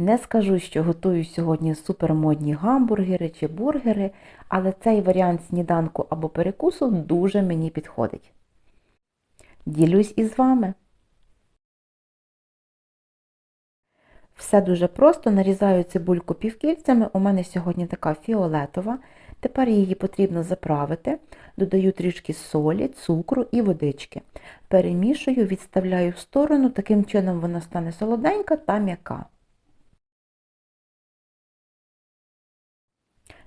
Не скажу, що готую сьогодні супермодні гамбургери чи бургери, але цей варіант сніданку або перекусу дуже мені підходить. Ділюсь із вами. Все дуже просто, нарізаю цибульку півкільцями, у мене сьогодні така фіолетова. Тепер її потрібно заправити, додаю трішки солі, цукру і водички. Перемішую, відставляю в сторону, таким чином вона стане солоденька та м'яка.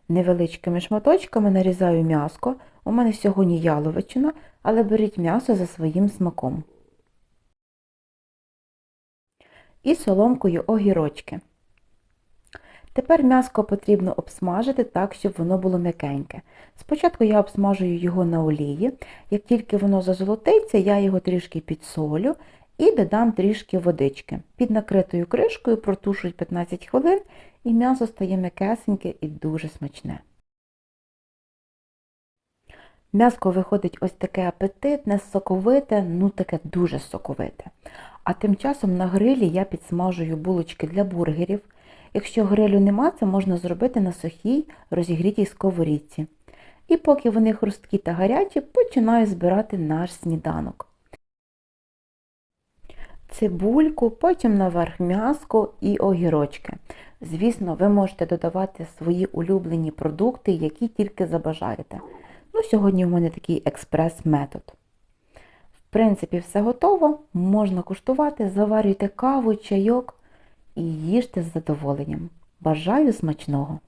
Невеличкими шматочками нарізаю м'яско. У мене сьогодні яловичина, але беріть м'ясо за своїм смаком. І соломкою огірочки. Тепер м'яско потрібно обсмажити так, щоб воно було м'якеньке. Спочатку я обсмажую його на олії, як тільки воно зазолотиться, я його трішки підсолю і додам трішки водички. Під накритою кришкою протушую 15 хвилин і м'ясо стає м'якесеньке і дуже смачне. М'яско виходить ось таке апетитне, соковите, ну таке дуже соковите. А тим часом на грилі я підсмажую булочки для бургерів. Якщо грилю нема, це можна зробити на сухій розігрітій сковорідці. І поки вони хрусткі та гарячі, починаю збирати наш сніданок. Цибульку, потім наверх м'яско і огірочки. Звісно, ви можете додавати свої улюблені продукти, які тільки забажаєте. Ну, сьогодні у мене такий експрес-метод. В принципі, все готово, можна куштувати, заварюйте каву, чайок і їжте з задоволенням. Бажаю смачного!